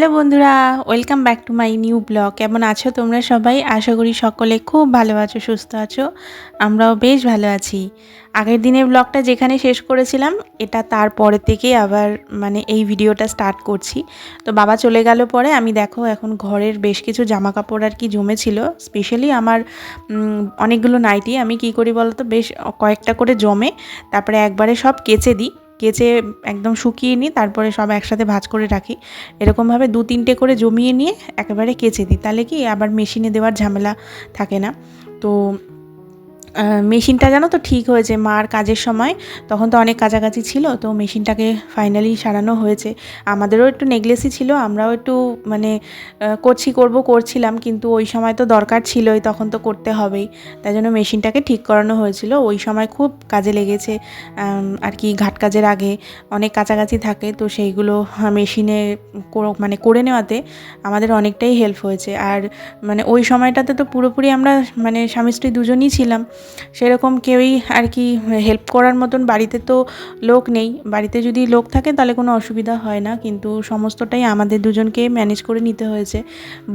Hello বন্ধুরা, welcome back to my new blog. কেমন আছো তোমরা সবাই? আশা করি সকলে খুব ভালো আছো, সুস্থ আছো। আমরাও বেশ ভালো আছি। আগের দিনের ব্লগটা যেখানে শেষ করেছিলাম, এটা তারপরে থেকে আবার মানে এই ভিডিওটা স্টার্ট করছি। তো বাবা চলে গেল পরে, আমি দেখো এখন ঘরের বেশ কিছু জামা কাপড় আর কি জমেছিল। স্পেশালি আমার অনেকগুলো নাইটি। আমি কি করি বলতো, বেশ কয়েকটা করে জমে, তারপরে একবারে সব কেচে দিই। কেচে একদম শুকিয়ে নিই, তারপরে সব একসাথে ভাজ করে রাখি। এরকমভাবে দু তিনটে করে জমিয়ে নিয়ে একেবারে কেচে দিই। তাহলে কি আবার মেশিনে দেওয়ার ঝামেলা থাকে না। তো মেশিনটা জানো তো ঠিক হয়েছে। মার কাজের সময় তখন তো অনেক কাছাকাছি ছিল, তো মেশিনটাকে ফাইনালি সারানো হয়েছে। আমাদেরও একটু নেগলেসি ছিল, আমরাও একটু মানে করছি, করব, করছিলাম, কিন্তু ওই সময় তো দরকার ছিলই, তখন তো করতে হবেই। তাই জন্য মেশিনটাকে ঠিক করানো হয়েছিল। ওই সময় খুব কাজে লেগেছে আর কি ঘাট কাজের আগে অনেক কাছাকাছি থাকে, তো সেইগুলো মেশিনে মানে করে নেওয়াতে আমাদের অনেকটাই হেল্প হয়েছে। আর মানে ওই সময়টাতে তো পুরোপুরি আমরা মানে স্বামী স্ত্রী দুজনই ছিলাম সেরকম কেউই আর কি হেল্প করার মতন বাড়িতে তো লোক নেই। বাড়িতে যদি লোক থাকে তাহলে কোনো অসুবিধা হয় না। কিন্তু সমস্তটাই আমাদের দুজনকে ম্যানেজ করে নিতে হয়েছে।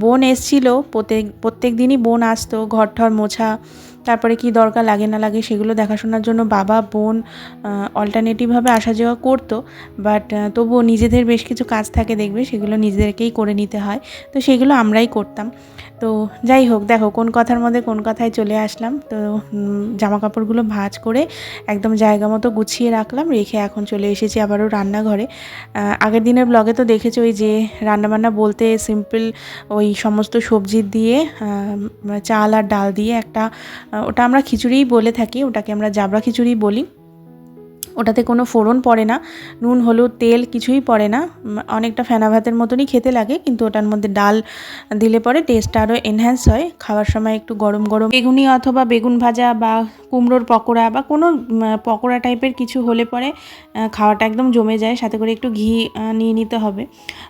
বোন এসছিল, প্রত্যেক প্রত্যেক দিনই বোন আসতো ঘর ঠর মোছা, তারপরে কি দরকার লাগে না লাগে সেগুলো দেখাশোনার জন্য বাবা, বোন অল্টারনেটিভভাবে আসা যাওয়া করতো। বাট তবুও নিজেদের বেশ কিছু কাজ থাকে দেখবে, সেগুলো নিজেদেরকেই করে নিতে হয়। তো সেগুলো আমরাই করতাম। তো যাই হোক, দেখো কোন কথার মধ্যে কোন কথায় চলে আসলাম। তো জামা কাপড়গুলো ভাঁজ করে একদম জায়গা মতো গুছিয়ে রাখলাম, রেখে এখন চলে এসেছি আবারও রান্নাঘরে। আগের দিনের ব্লগে তো দেখেছ ওই যে রান্নাবান্না বলতে সিম্পল ওই সমস্ত সবজি দিয়ে চাল আর ডাল দিয়ে একটা ওটা আমরা খিচুড়িই বলে থাকি, ওটাকে আমরা জাবরা খিচুড়ি বলি। ওটাতে কোনো ফোড়ন পড়ে না, নুন, হলুদ, তেল কিছুই পড়ে না অনেকটা ফেনা ভাতের মতনই খেতে লাগে, কিন্তু ওটার মধ্যে ডাল দিলে পরে টেস্টটা আরও এনহ্যান্স হয়, খাওয়ার সময় একটু গরম গরম বেগুনি অথবা বেগুন ভাজা বা কুমড়োর পকোড়া বা কোনো পকোড়া টাইপের কিছু হলে পরে খাওয়াটা একদম জমে যায়, সাথে করে একটু ঘি নিয়ে নিতে হবে।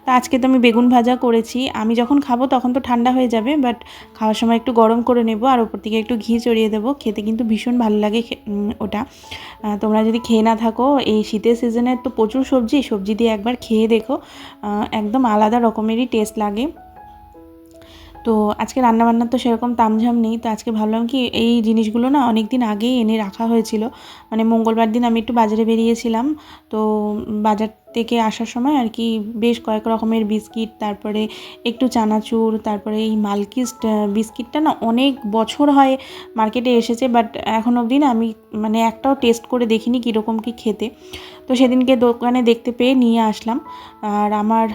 তো আজকে তো আমি বেগুন ভাজা করেছি, আমি যখন খাব তখন তো ঠান্ডা হয়ে যাবে বাট খাওয়ার সময় একটু গরম করে নেব আর ওপর থেকে একটু ঘি চড়িয়ে দেবো, খেতে কিন্তু ভীষণ ভালো লাগে ওটা। তোমরা যদি খেয়ে না থাকো, এই শীতের সিজনে তো প্রচুর সবজি সবজি দিয়ে একবার খেয়ে দেখো একদম আলাদা রকমেরই টেস্ট লাগে। তো আজকে রান্নাবান্নার তো সেরকম তামঝাম নেই, তো আজকে ভাবলাম কি এই জিনিসগুলো না অনেক দিন আগেই এনে রাখা হয়েছিল। মানে মঙ্গলবার দিন আমি একটু বাজারে বেরিয়েছিলাম, তো বাজার থেকে আসার সময় আর কি বেশ কয়েক রকমের বিস্কিট, তারপরে একটু চানাচুর, তারপরে এই মালকিস্ট বিস্কিটটা না অনেক বছর হয় মার্কেটে এসেছে বাট এখন অবধি না আমি মানে একটাও টেস্ট করে দেখিনি কীরকম কী খেতে। তো সেদিনকে দোকানে দেখতে পেয়ে নিয়ে আসলাম। আর আমার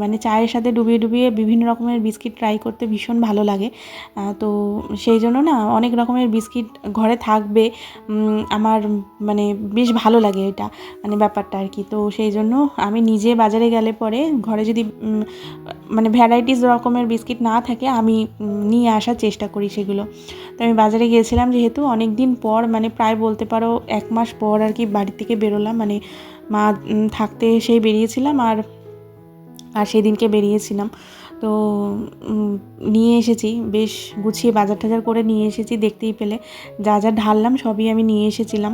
মানে চায়ের সাথে ডুবিয়ে ডুবিয়ে বিভিন্ন রকমের বিস্কিট ট্রাই করতে ভীষণ ভালো লাগে। তো সেই জন্য না অনেক রকমের বিস্কিট ঘরে থাকবে। আমার মানে বেশ ভালো লাগে এটা মানে ব্যাপারটা আর কি। তো সেই জন্য আমি নিজে বাজারে গেলে পরে ঘরে যদি মানে ভ্যারাইটিস রকমের বিস্কিট না থাকে, আমি নিয়ে আসার চেষ্টা করি সেগুলো। তো আমি বাজারে গিয়েছিলাম যেহেতু অনেক দিন পর মানে প্রায় বলতে পারো এক মাস পর আর কি বাড়ি থেকে বেরোলাম। মানে মা থাকতে সেই বেরিয়েছিলাম আর আর সেই দিনকে বেরিয়েছিলাম। তো নিয়ে এসেছি, বেশ গুছিয়ে বাজার টাজার করে নিয়ে এসেছি দেখতেই পেলে। যা যা ঢাললাম সবই আমি নিয়ে এসেছিলাম।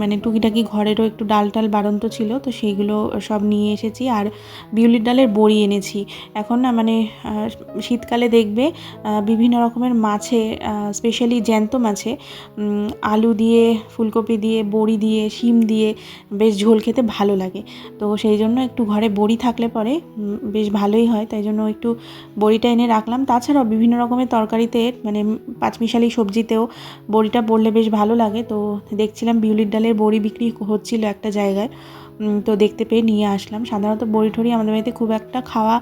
মানে টুকিটাকি ঘরেরও একটু ডাল টাল বাড়ন্ত ছিল, তো সেইগুলো সব নিয়ে এসেছি। আর বিউলির ডালের বড়ি এনেছি। এখন না মানে শীতকালে দেখবে বিভিন্ন রকমের মাছে স্পেশালি জ্যান্ত মাছে আলু দিয়ে, ফুলকপি দিয়ে, বড়ি দিয়ে, শিম দিয়ে বেশ ঝোল খেতে ভালো লাগে। তো সেই জন্য একটু ঘরে বড়ি থাকলে পরে বেশ ভালোই হয়। তাই জন্য একটু বড়িটা এনে রাখলাম। তাছাড়াও বিভিন্ন রকমের তরকারিতে মানে পাঁচমিশালি সবজিতেও বড়িটা পড়লে বেশ ভালো লাগে। তো দেখছিলাম বিউলির ডালের বড়ি বিক্রি হচ্ছিল একটা জায়গায়। তো দেখতে পেয়ে নিয়ে আসলাম। সাধারণত বড়ি ঠড়ি আমাদের বাড়িতে খুব একটা খাওয়া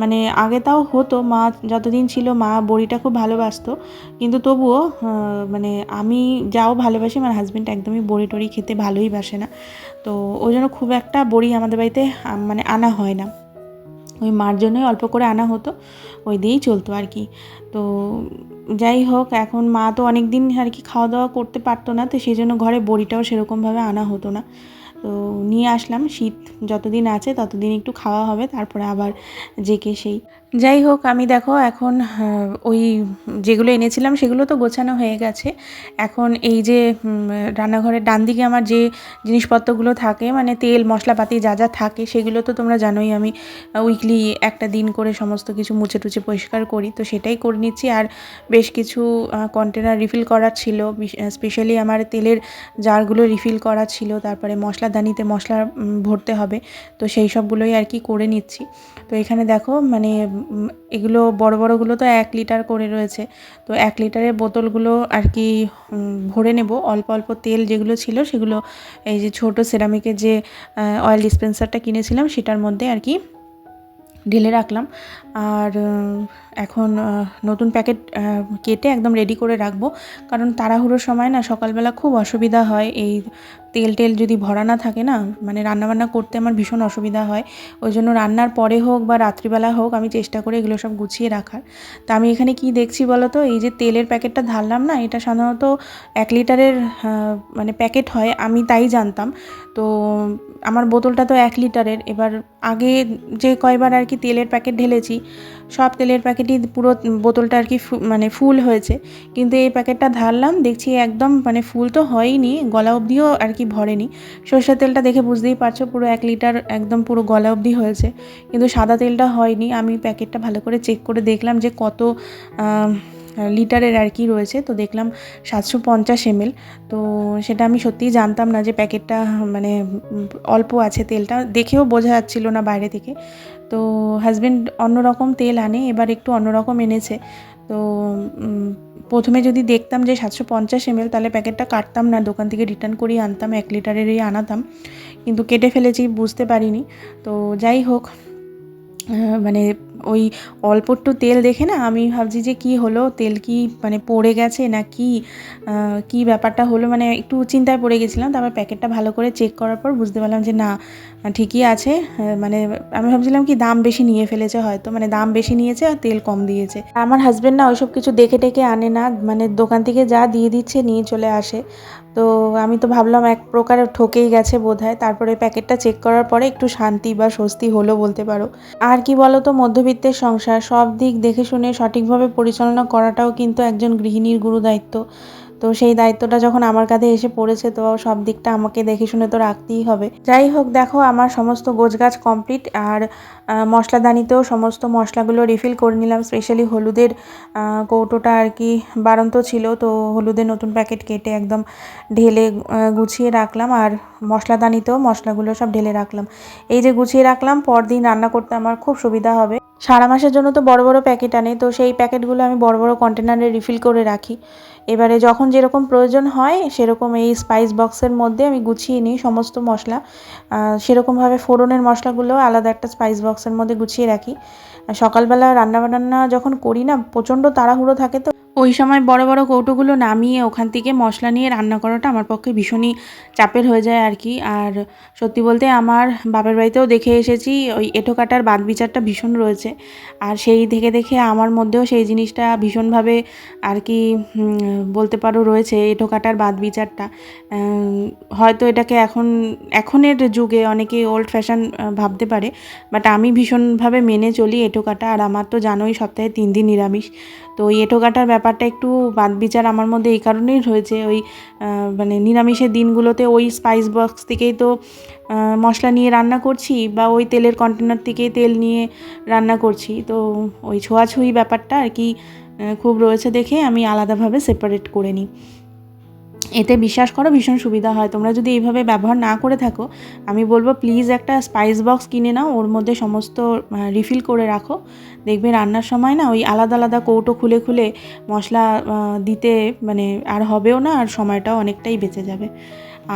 মানে আগে তাও হতো, মা যতদিন ছিল মা বড়িটা খুব ভালোবাসতো। কিন্তু তবুও মানে আমি যাও ভালোবাসি, আমার হাজব্যান্ড একদমই বড়ি টড়ি খেতে ভালোই বাসে না। তো ওই জন্য খুব একটা বড়ি আমাদের বাড়িতে মানে আনা হয় না। ওই মার জন্যই অল্প করে আনা হতো, ওই দিয়েই চলতো আর কি। তো যাই হোক, এখন মা তো অনেক দিন আর কি খাওয়া দাওয়া করতে পারতো না, তো সেই জন্য ঘরে বড়িটাও সেরকমভাবে আনা হতো না। তো নিয়ে আসলাম, শীত যতদিন আছে ততদিন একটু খাওয়া হবে, তারপরে আবার জেকে সেই। যাই হোক, আমি দেখো এখন ওই যেগুলো এনেছিলাম সেগুলো তো গোছানো হয়ে গেছে। এখন এই যে রান্নাঘরের ডান দিকে আমার যে জিনিসপত্রগুলো থাকে মানে তেল, মশলাপাতি যা যা থাকে, সেগুলো তো তোমরা জানোই আমি উইকলি একটা দিন করে সমস্ত কিছু মুছে টুছে পরিষ্কার করি, তো সেটাই করে নিচ্ছি। আর বেশ কিছু কন্টেনার রিফিল করার ছিল স্পেশালি আমার তেলের জারগুলো রিফিল করা ছিল, তারপরে মশলাদানিতে মশলা ভরতে হবে, তো সেই সবগুলোই আর কি করে নিচ্ছি। তো এখানে দেখো মানে এগুলো বড় বড়গুলো তো এক লিটার করে রয়েছে। তো এক লিটারের বোতলগুলো আর কি ভরে নেব। অল্প অল্প তেল যেগুলো ছিল সেগুলো এই যে ছোট সেরামিকের যে অয়েল ডিসপেন্সারটা কিনেছিলাম সেটার মধ্যে আর কি ঢেলে রাখলাম। আর এখন নতুন প্যাকেট কেটে একদম রেডি করে রাখব। কারণ তাড়াহুড়োর সময় না সকালবেলা খুব অসুবিধা হয় এই তেল টেল যদি ভরা না থাকে না মানে রান্নাবান্না করতে আমার ভীষণ অসুবিধা হয়। ওই জন্য রান্নার পরে হোক বা রাত্রিবেলা হোক আমি চেষ্টা করি এগুলো সব গুছিয়ে রাখার। তা আমি এখানে কি দেখছি বলো তো এই যে তেলের প্যাকেটটা ধারলাম না, এটা সাধারণত এক লিটারের মানে প্যাকেট হয়, আমি তাই জানতাম। তো আমার বোতলটা তো এক লিটারের, এবার আগে যে কয়বার আর কি তেলের প্যাকেট ঢেলেছি সব তেলের প্যাকেটই পুরো বোতলটা আর কি মানে ফুল হয়েছে। কিন্তু এই প্যাকেটটা ধারলাম, দেখছি একদম মানে ফুল তো হয়নি, গলা অবধিও আর কি ভরেনি। সর্ষের তেলটা দেখে বুঝতেই পারছ, পুরো এক লিটার একদম পুরো গলা অবধি হয়েছে। কিন্তু সাদা তেলটা হয়নি, আমি প্যাকেটটা ভালো করে চেক করে দেখলাম যে কত লিটারের আর কি রয়েছে। তো দেখলাম সাতশো পঞ্চাশ এমএল। তো সেটা আমি সত্যিই জানতাম না যে প্যাকেটটা মানে অল্প আছে তেলটা। দেখেও বোঝা যাচ্ছিল না বাইরে থেকে। তো হাজব্যান্ড অন্যরকম তেল আনে, এবার একটু অন্যরকম এনেছে। তো প্রথমে যদি দেখতাম যে সাতশো পঞ্চাশ এমএল, তাহলে প্যাকেটটা কাটতাম না। দোকান থেকে রিটার্ন করিয়ে আনতাম, এক লিটারেরই আনাতাম। কিন্তু কেটে ফেলেছি, বুঝতে পারিনি। তো যাই হোক মানে ওই অল্প একটু তেল দেখে না আমি ভাবছি যে কি হলো? তেল কি মানে পড়ে গেছে না কি? কি ব্যাপারটা হলো? মানে একটু চিন্তায় পড়ে গেছিলাম। তারপর প্যাকেটটা ভালো করে চেক করার পর বুঝতে পারলাম যে না, ঠিকই আছে। মানে আমি ভাবছিলাম কি দাম বেশি নিয়ে ফেলেছে হয়তো। মানে দাম বেশি নিয়েছে আর তেল কম দিয়েছে। আমার হাজব্যান্ড না ওইসব কিছু দেখে টেকে আনে না। মানে দোকান থেকে যা দিয়ে দিচ্ছে নিয়ে চলে আসে। তো আমি তো ভাবলাম এক প্রকার ঠকেই গেছে বোধহয়। তারপরে প্যাকেটটা চেক করার পরে একটু শান্তি বা স্বস্তি হলো বলতে পারো। আর কি বলো তো মধ্যবিত্তের সংসার, সব দিক দেখে শুনে সঠিকভাবে পরিচালনা করাটাও কিন্তু একজন গৃহিণীর গুরু দায়িত্ব। তো সেই দায়িত্বটা যখন আমার কাঁধে এসে পড়েছে, তো সব দিকটা আমাকে দেখে শুনে তো রাখতেই হবে। যাই হোক, দেখো আমার সমস্ত গোছগাছ কমপ্লিট আর মশলাদানিতেও সমস্ত মশলাগুলো রিফিল করে নিলাম। স্পেশালি হলুদের কৌটোটা আর কি বাড়ন্ত ছিল, তো হলুদের নতুন প্যাকেট কেটে একদম ঢেলে গুছিয়ে রাখলাম। আর মশলাদানিতেও মশলাগুলো সব ঢেলে রাখলাম। এই যে গুছিয়ে রাখলাম, পরদিন রান্না করতে আমার খুব সুবিধা হবে। সারা মাসের জন্য তো বড় বড় প্যাকেট আনে, তো সেই প্যাকেটগুলো আমি বড় বড় কন্টেনারে রিফিল করে রাখি। এবারে যখন যেরকম প্রয়োজন হয়, সেরকম এই স্পাইস বক্সের মধ্যে আমি গুছিয়ে নিই সমস্ত মশলা। সেরকমভাবে ফোড়নের মশলাগুলো আলাদা একটা স্পাইস বক্সের মধ্যে গুছিয়ে রাখি। সকালবেলা রান্না বান্না যখন করি না, প্রচণ্ড তাড়াহুড়ো থাকে তো ওই সময় বড় বড় কৌটোগুলো নামিয়ে ওখান থেকে মশলা নিয়ে রান্না করাটা আমার পক্ষে ভীষণই চাপের হয়ে যায় আর কি। আর সত্যি বলতে আমার বাপের বাড়িতেও দেখে এসেছি, ওই এঁটো কাটার বাদ বিচারটা ভীষণ রয়েছে। আর সেই দেখে দেখে আমার মধ্যেও সেই জিনিসটা ভীষণভাবে আর কি বলতে পারো রয়েছে এঁটো কাটার বাদ বিচারটা। হয়তো এটাকে এখন, এখনের যুগে অনেকে ওল্ড ফ্যাশন ভাবতে পারে বাট আমি ভীষণভাবে মেনে চলি এঁটো কাটা। আর আমার তো জানোই সপ্তাহে তিন দিন নিরামিষ। তো ওই এঁটো কাটার ব্যাপারটা একটু বাদ বিচার আমার মধ্যে এই কারণেই রয়েছে। ওই মানে নিরামিষের দিনগুলোতে ওই স্পাইস বক্স থেকেই তো মশলা নিয়ে রান্না করছি বা ওই তেলের কন্টেনার থেকেই তেল নিয়ে রান্না করছি। তো ওই ছোঁয়াছুঁয়ি ব্যাপারটা আর কি খুব রয়েছে দেখে আমি আলাদাভাবে সেপারেট করে নিই। এতে বিশ্বাস করো ভীষণ সুবিধা হয়। তোমরা যদি এইভাবে ব্যবহার না করে থাকো, আমি বলব প্লিজ একটা স্পাইস বক্স কিনে নাও, ওর মধ্যে সমস্ত রিফিল করে রাখো। দেখবে রান্নার সময় না ওই আলাদা আলাদা কৌটো খুলে খুলে মশলা দিতে মানে আর হবেও না, আর সময়টাও অনেকটাই বেঁচে যাবে।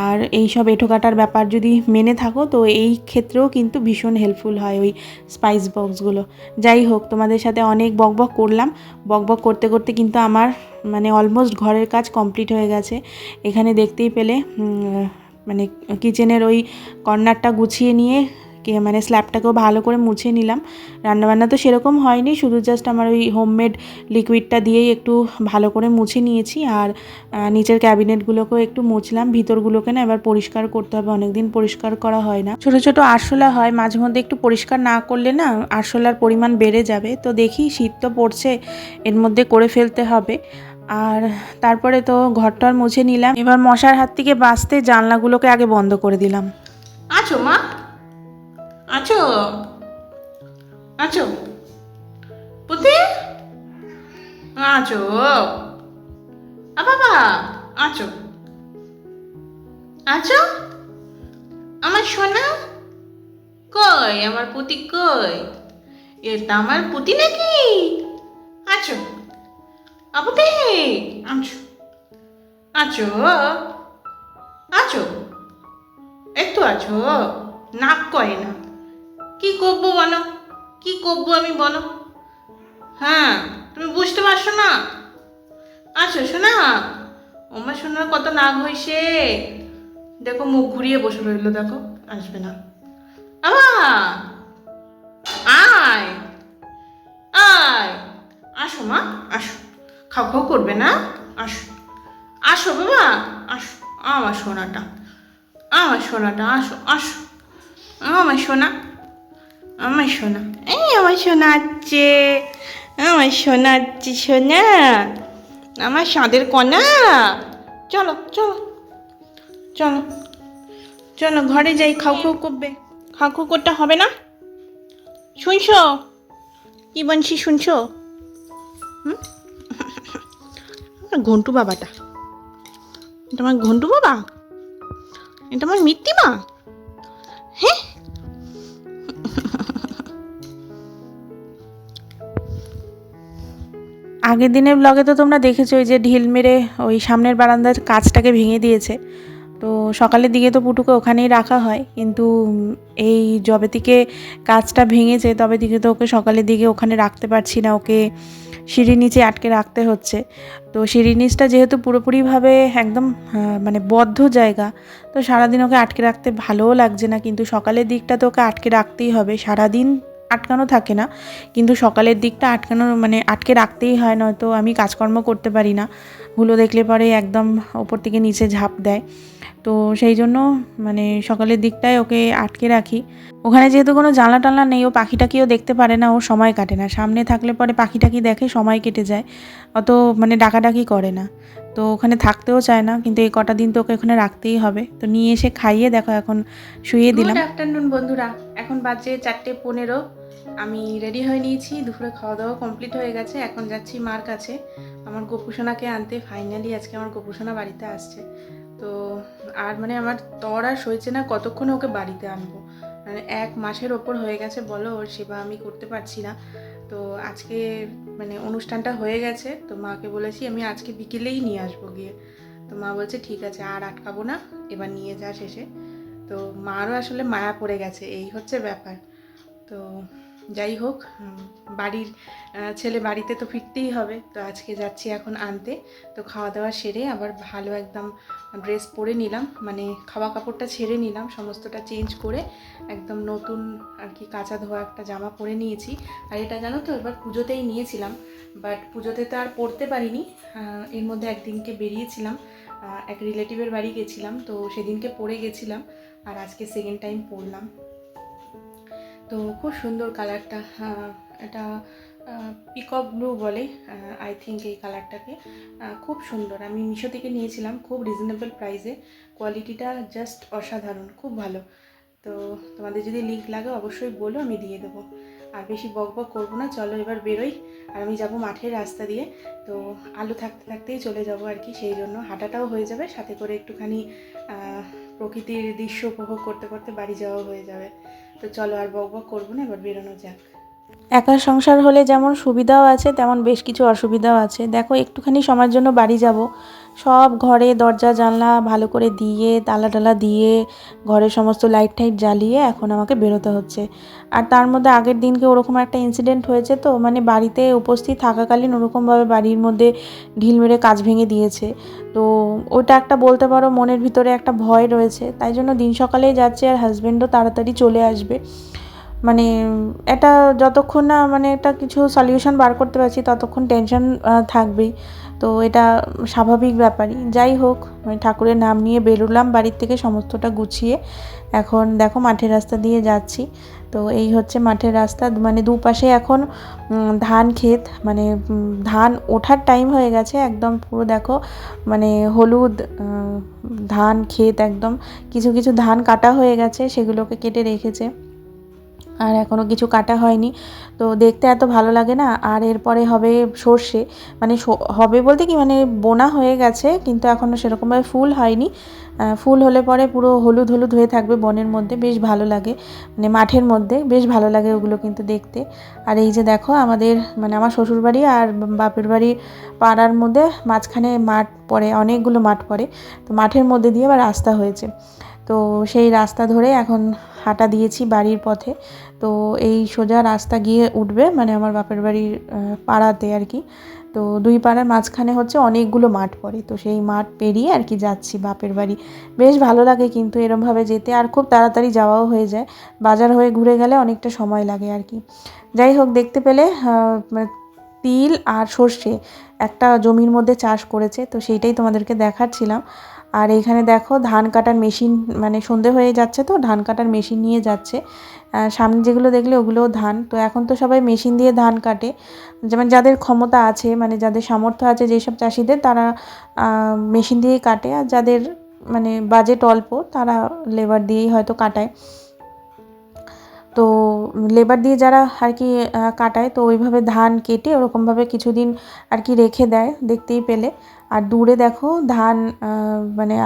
আর এই সব এঁঠো কাটার ব্যাপার যদি মেনে থাকো, তো এই ক্ষেত্রেও কিন্তু ভীষণ হেল্পফুল হয় ওই স্পাইস বক্সগুলো যাই হোক, তোমাদের সাথে অনেক বকবক করলাম। বকবক করতে করতে কিন্তু আমার মানে অলমোস্ট ঘরের কাজ কমপ্লিট হয়ে গেছে। এখানে দেখতেই পেলে মানে কিচেনের ওই কর্নারটা গুছিয়ে নিয়ে মানে স্ল্যাবটাকেও ভালো করে মুছে নিলাম। রান্নাবান্না তো সেরকম হয়নি, শুধু জাস্ট আমার ওই হোমমেড লিকুইডটা দিয়েই একটু ভালো করে মুছে নিয়েছি আর নিচের ক্যাবিনেটগুলোকেও একটু মুছলাম। ভিতরগুলোকে না এবার পরিষ্কার করতে হবে, অনেকদিন পরিষ্কার করা হয় না। ছোট ছোট আরশোলা হয়, মাঝে মধ্যে একটু পরিষ্কার না করলে না আরশোলার পরিমাণ বেড়ে যাবে। তো দেখি শীত তো পড়ছে, এর মধ্যে করে ফেলতে হবে। আর তারপরে তো ঘরটার মুছে নিলাম। এবার মশার হাত থেকে বাঁচতে জানলাগুলোকে আগে বন্ধ করে দিলাম। আছো, মা? আছো? আছো? পুতি? আছো। আ বাবা, আছো। আছো? আমার সোনা? কই? আমার পুতি কই? এটা আমার পুতি নাকি? আছো। আপুতে আছো। আছো। আছো। একটু আছো। নাক কয় না? কি করব বলো? কি করব আমি বলো? হ্যাঁ তুমি বুঝতে পারছ না? আচ্ছা শোনা। আমার শোনার কত নাক হয়েছে দেখো, মুখ ঘুরিয়ে বসে রইল, দেখো, আসবে না। আয়! আয়! আসো মা, আসো। খাও খাও করবে না? আসো। আসো বাবা, আসো। আমার সোনাটা আমার সোনাটা, আসো আসো। আমার সোনা। আমার সোনা। এই আমার সোনা আছে। আমার সোনা আছে, সোনা। আমার সাদের কণা চলো চলো। চলো। চলো, ঘরে যাই, খাও খাও, করবে। খাও খাও, করতে হবে না? শুনছো? কি বলছি, শুনছো? হুম? ঘন্টু বাবাটা। এটা আমার ঘন্টু বাবা? এটা আমার মিত্তি মা হ্যাঁ? আগের দিনের ব্লগে তো তোমরা দেখেছ ওই যে ঢিল মেরে ওই সামনের বারান্দার কাজটাকে ভেঙে দিয়েছে। তো সকালের দিকে তো পুটুকে ওখানেই রাখা হয়, কিন্তু এই জবে থেকে কাজটা ভেঙেছে, তবে দিকে তো ওকে সকালের দিকে ওখানে রাখতে পারছি না, ওকে সিঁড়ির নিচে আটকে রাখতে হচ্ছে। তো সিঁড়ির নিচটা যেহেতু পুরোপুরিভাবে একদম মানে বদ্ধ জায়গা, তো সারাদিন ওকে আটকে রাখতে ভালোও লাগছে না, কিন্তু সকালের দিকটা তো ওকে আটকে রাখতেই হবে, সারাদিন আটকানো থাকে না। কিন্তু সকালের দিকটা আটকানো মানে আটকে রাখতেই হয় নয়তো আমি কাজকর্ম করতে পারি না। হুলো দেখলে পরে একদম ওপর থেকে নিচে ঝাঁপ দেয়। তো সেই জন্য মানে সকালের দিকটায় ওকে আটকে রাখি। ওখানে যেহেতু কোনো জানলা টানলা নেই ও পাখিটাকেও দেখতে পারে না ও সময় কাটে না। সামনে থাকলে পরে পাখিটাকি দেখে সময় কেটে যায়। অত মানে ডাকাডাকি করে না। তো ওখানে থাকতেও চায় না কিন্তু এই কটা দিন তো ওকে ওখানে রাখতেই হবে। তো নিয়ে এসে খাইয়ে দেখো এখন শুয়ে দিলাম। আফটারনুন বন্ধুরা এখন বাজে চারটে পনেরো। আমি রেডি হয়ে নিয়েছি, দুপুরে খাওয়া দাওয়া কমপ্লিট হয়ে গেছে, এখন যাচ্ছি মার কাছে। আমার গোপুসোনাকে আনতে ফাইনালি আজকে আমার গোপুসোনা বাড়িতে আসছে। তো আর মানে আমার তর আর সইছে না, কতক্ষণে ওকে বাড়িতে আনব? মানে এক মাসের ওপর হয়ে গেছে, বলো, ওর সেবা আমি করতে পারছি না। তো আজকে মানে অনুষ্ঠানটা হয়ে গেছে, তো মাকে বলেছি আমি আজকে বিকেলেই নিয়ে আসব গিয়ে। তো মা বলছে, ঠিক আছে, আর আটকাবো না, এবার নিয়ে যা শেষে। তো মারও আসলে মায়া পড়ে গেছে, এই হচ্ছে ব্যাপার। তো যাই হোক বাড়ির ছেলে বাড়িতে তো ফিরতেই হবে, তো আজকে যাচ্ছি এখন আনতে। তো খাওয়া দাওয়া সেরে আবার ভালো একদম ড্রেস পরে নিলাম মানে খাওয়া কাপড়টা ছেড়ে নিলাম, সমস্তটা চেঞ্জ করে একদম নতুন আর কি কাঁচা ধোয়া একটা জামা পরে নিয়েছি। আর এটা জানো তো, এবার পুজোতেই নিয়েছিলাম বাট পুজোতে তো আর পরতে পারিনি এর মধ্যে একদিনকে বেরিয়েছিলাম এক রিলেটিভের বাড়ি গেছিলাম, তো সেদিনকে পরে গেছিলাম, আর আজকে সেকেন্ড টাইম পরলাম। তো খুব সুন্দর কালারটা এটা পিকক ব্লু বলে আই থিঙ্ক এই কালারটাকে খুব সুন্দর। আমি মিশো থেকে নিয়েছিলাম, খুব রিজনেবল প্রাইসে কোয়ালিটিটা জাস্ট অসাধারণ, খুব ভালো। তো তোমাদের যদি লিঙ্ক লাগে অবশ্যই বলো, আমি দিয়ে দেবো। আর বেশি বক বক করব না, চলো এবার বেরোই। আর আমি যাব মাঠের রাস্তা দিয়ে। তো আলো থাকতে থাকতেই চলে যাব আর কি, সেই জন্য হাঁটাটাও হয়ে যাবে। সাথে করে একটুখানি প্রকৃতির দৃশ্য উপভোগ করতে করতে বাড়ি যাওয়া হয়ে যাবে। তো চলো আর বক বক করব না, এবার বেরোনো যাক। একা সংসার হলে যেমন সুবিধাও আছে, তেমন বেশ কিছু অসুবিধাও আছে। দেখো, একটুখানি সময়ের জন্য বাড়ি যাব। সব ঘরে দরজা, জানলা ভালো করে দিয়ে, তালা টালা দিয়ে, ঘরের সমস্ত লাইট টাইট জ্বালিয়ে এখন আমাকে বেরোতে হচ্ছে। আর তার মধ্যে আগের দিনকে ওরকম একটা ইনসিডেন্ট হয়েছে তো মানে বাড়িতে উপস্থিত থাকাকালীন ওরকমভাবে বাড়ির মধ্যে ঢিল মেরে কাজ ভেঙে দিয়েছে। তো ওটা একটা বলতে পারো মনের ভিতরে একটা ভয় রয়েছে। তাই জন্য দিন সকালেই যাচ্ছে আর হাজব্যান্ডও তাড়াতাড়ি চলে আসবে। মানে এটা যতক্ষণ না মানে একটা কিছু সলিউশন বার করতে পারছি, ততক্ষণ টেনশন থাকবেই। তো এটা স্বাভাবিক ব্যাপারই। যাই হোক মানে ঠাকুরের নাম নিয়ে বেরোলাম বাড়ির থেকে সমস্তটা গুছিয়ে। এখন দেখো মাঠের রাস্তা দিয়ে যাচ্ছি। তো এই হচ্ছে মাঠের রাস্তা। মানে দুপাশে এখন ধান ক্ষেত। মানে ধান ওঠার টাইম হয়ে গেছে একদম পুরো দেখো। মানে হলুদ ধান, ক্ষেত একদম। কিছু কিছু ধান কাটা হয়ে গেছে, সেগুলোকে কেটে রেখেছে। আর এখনও কিছু কাটা হয়নি। তো দেখতে এত ভালো লাগে না। আর এরপরে হবে সর্ষে। মানে হবে বলতে কি মানে বোনা হয়ে গেছে, কিন্তু এখনও সেরকমভাবে ফুল হয়নি। ফুল হলে পরে পুরো হলুদ হলুদ হয়ে থাকবে বনের মধ্যে। বেশ ভালো লাগে। মানে মাঠের মধ্যে। বেশ ভালো লাগে ওগুলো কিন্তু দেখতে। আর এই যে দেখো, আমাদের মানে আমার শ্বশুরবাড়ি আর বাপের বাড়ি পাড়ার মধ্যে মাঝখানে মাঠ পড়ে, অনেকগুলো মাঠ পড়ে। তো মাঠের মধ্যে দিয়ে আবার রাস্তা হয়েছে। তো সেই রাস্তা ধরে এখন হাঁটা দিয়েছি বাড়ির পথে। তো এই সোজা রাস্তা গিয়ে উঠবে মানে আমার বাপের বাড়ির পাড়াতে আর কি। তো দুই পাড়ার মাঝখানে হচ্ছে অনেকগুলো মাঠ পড়ে। তো সেই মাঠ পেরিয়ে আর কি যাচ্ছি বাপের বাড়ি। বেশ ভালো লাগে কিন্তু এরমভাবে যেতে, আর খুব তাড়াতাড়ি যাওয়াও হয়ে যায়। বাজার হয়ে ঘুরে গেলে অনেকটা সময় লাগে আর কি। যাই হোক, দেখতে পেলে মানে তিল আর সর্ষে একটা জমির মধ্যে চাষ করেছে। তো সেইটাই তোমাদেরকে দেখাচ্ছিলাম। আর এইখানে দেখো ধান কাটার মেশিন মানে সন্ধে হয়ে যাচ্ছে তো, ধান কাটার মেশিন নিয়ে যাচ্ছে। সামনে যেগুলো দেখলে ওগুলোও ধান। তো এখন তো সবাই মেশিন দিয়ে ধান কাটে। যেমন যাদের ক্ষমতা আছে মানে যাদের সামর্থ্য আছে যেসব চাষিদের, তারা মেশিন দিয়েই কাটে। আর যাদের মানে বাজেট অল্প, তারা লেবার দিয়েই হয়তো কাটায়। তো লেবার দিয়ে যারা আর কি কাটায়, তো ওইভাবে ধান কেটে ওরকমভাবে কিছুদিন আর কি রেখে দেয়, দেখতেই পেলে। আর দূরে দেখো ধান মানে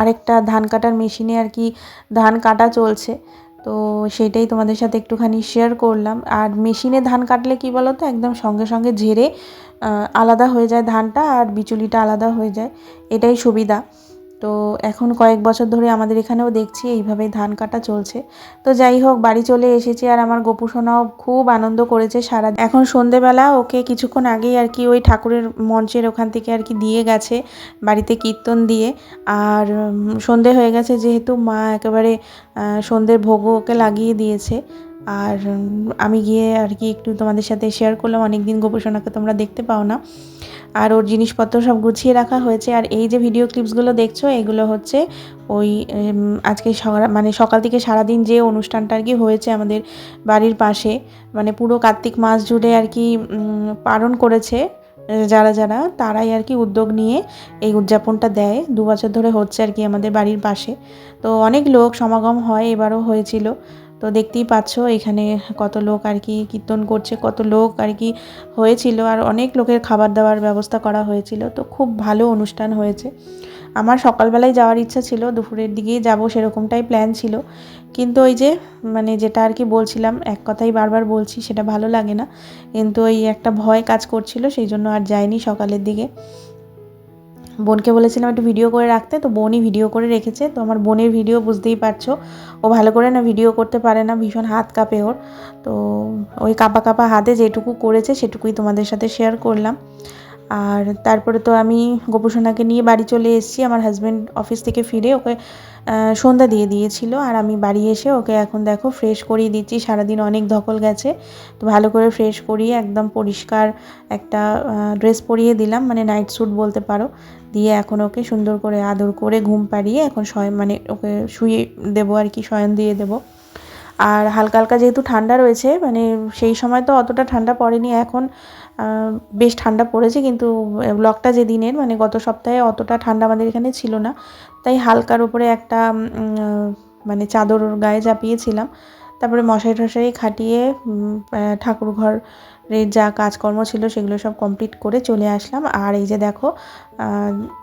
আরেকটা ধান কাটার মেশিনে আর কি ধান কাটা চলছে। তো সেটাই তোমাদের সাথে একটুখানি শেয়ার করলাম। আর মেশিনে ধান কাটলে কি বলো তো একদম সঙ্গে সঙ্গে ঝেড়ে আলাদা হয়ে যায় ধানটা আর বিচুলিটা আলাদা হয়ে যায়। এটাই সুবিধা। তো এখন কয়েক বছর ধরে আমাদের এখানেও দেখছি এইভাবেই ধান কাটা চলছে। তো যাই হোক, বাড়ি চলে এসেছি আর আমার গোপু সোনাও খুব আনন্দ করেছে সারা এখন সন্ধেবেলা ওকে কিছুক্ষণ আগেই আর কি ওই ঠাকুরের মঞ্চের ওখান থেকে আর কি দিয়ে গেছে বাড়িতে কীর্তন দিয়ে। আর সন্ধে হয়ে গেছে যেহেতু মা একেবারে সন্ধ্যের ভোগও ওকে লাগিয়ে দিয়েছে। আর আমি গিয়ে আর কি একটু তোমাদের সাথে শেয়ার করলাম অনেক দিন গোপসোনাকে তোমরা দেখতে পাও না। আর ওর জিনিসপত্র সব গুছিয়ে রাখা হয়েছে। আর এই যে ভিডিও ক্লিপসগুলো দেখছ, এগুলো হচ্ছে ওই আজকে মানে সকাল থেকে সারাদিন যে অনুষ্ঠানটা আর কি হয়েছে আমাদের বাড়ির পাশে মানে পুরো কার্তিক মাস জুড়ে আর কি পালন করেছে যারা যারা, তারাই আর কি উদ্যোগ নিয়ে এই উদযাপনটা দেয়। দু বছর ধরে হচ্ছে আর কি আমাদের বাড়ির পাশে। তো অনেক লোক সমাগম হয়, এবারও হয়েছিল। তো দেখতেই পাচ্ছ, এখানে কত লোক আর কি কীর্তন করছে, কত লোক আর কি হয়েছিল আর অনেক লোকের খাবার দাবার ব্যবস্থা করা হয়েছিল। তো খুব ভালো অনুষ্ঠান হয়েছে। আমার সকালবেলায় যাওয়ার ইচ্ছা ছিল, দুপুরের দিকেই যাব সেরকমটাই প্ল্যান ছিল। কিন্তু ওই যে মানে যেটা আর কি বলছিলাম, এক কথাই বারবার বলছি, সেটা ভালো লাগে না। কিন্তু ওই একটা ভয় কাজ করছিল, সেই জন্য আর যাইনি সকালের দিকে। বোনকে বলেছিলাম একটু ভিডিও করে রাখতে, তো বোনই ভিডিও করে রেখেছে। তো আমার বোনের ভিডিও বুঝতেই পারছ, ও ভালো করে না ভিডিও করতে পারে না, ভীষণ হাত কাঁপে ওর। তো ওই কাঁপা কাঁপা হাতে যেটুকু করেছে, সেটুকুই তোমাদের সাথে শেয়ার করলাম। আর তারপরে তো আমি গোপুসোনাকে নিয়ে বাড়ি চলে এসেছি, আমার হাজব্যান্ড অফিস থেকে ফিরে ওকে সন্ধ্যা দিয়ে দিয়েছিল আর আমি বাড়ি এসে ওকে এখন দেখো ফ্রেশ করিয়ে দিচ্ছি। সারাদিন অনেক ধকল গেছে। তো ভালো করে ফ্রেশ করিয়ে একদম পরিষ্কার একটা ড্রেস পরিয়ে দিলাম। মানে নাইট স্যুট বলতে পারো। দিয়ে এখন ওকে সুন্দর করে আদর করে ঘুম পাড়িয়ে এখন শয় মানে ওকে শুয়ে দেবো আর কি, শয়ন দিয়ে দেবো। আর হালকা হালকা যেহেতু ঠান্ডা রয়েছে মানে সেই সময় তো অতটা ঠান্ডা পড়েনি, এখন বেশ ঠান্ডা পড়েছে, কিন্তু ব্লকটা যে দিনের মানে গত সপ্তাহে অতটা ঠান্ডা আমাদের এখানে ছিল না। তাই হালকার উপরে একটা মানে চাদর গায়ে চাপিয়েছিলাম। তারপরে মশাই টশাই খাটিয়ে ঠাকুর ঘরের যা কাজকর্ম ছিল সেগুলো সব কমপ্লিট করে চলে আসলাম। আর এই যে দেখো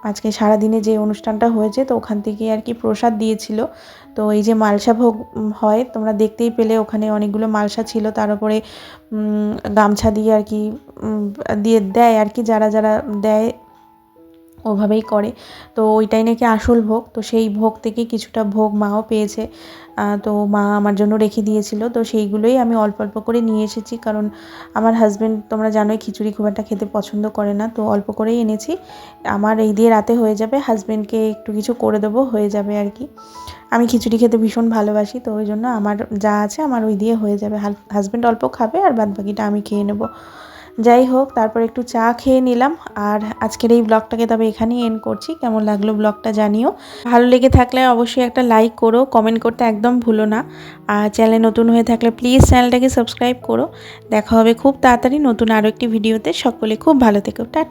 আজকে সারাদিনে যে অনুষ্ঠানটা হয়েছে, তো ওখান থেকে আর কি প্রসাদ দিয়েছিল। তো এই যে মালসা ভোগ হয়, তোমরা দেখতেই পেলে ওখানে অনেকগুলো মালসা ছিল। তার উপরে গামছা দিয়ে আর কি দিয়ে দেয় আর কি, যারা যারা দেয় ওভাবেই করে। তো ওইটাই নাকি আসল ভোগ। তো সেই ভোগ থেকে কিছুটা ভোগ মাও পেয়েছে। তো মা আমার জন্য রেখে দিয়েছিল। তো সেইগুলোই আমি অল্প অল্প করে নিয়ে এসেছি। কারণ আমার হাজব্যান্ড তোমরা জানোই খিচুড়ি খুব একটা খেতে পছন্দ করে না। তো অল্প করেই এনেছি। আমার এই দিয়ে রাতে হয়ে যাবে। হাজব্যান্ডকে একটু কিছু করে দেবো, হয়ে যাবে আর কি। আমি খিচুড়ি খেতে ভীষণ ভালোবাসি। তো ওই জন্য আমার যা আছে আমার ওই দিয়ে হয়ে যাবে। হাজব্যান্ড অল্প খাবে আর বাদ বাকিটা আমি খেয়ে নেব। যাই হোক, তারপর একটু চা খেয়ে নিলাম। আর আজকের এই ব্লগটাকে তবে এখানেই এন্ড করছি। কেমন লাগল ব্লগটা জানিও। ভালো লেগে থাকলে অবশ্যই একটা লাইক করো কমেন্ট করতে একদম ভুলো না। আর চ্যানেলে নতুন হয়ে থাকলে প্লিজ চ্যানেলটাকে সাবস্ক্রাইব করো। দেখা হবে খুব তাড়াতাড়ি নতুন আরও একটি ভিডিওতে সকলে খুব ভালো থেকো। টাটা।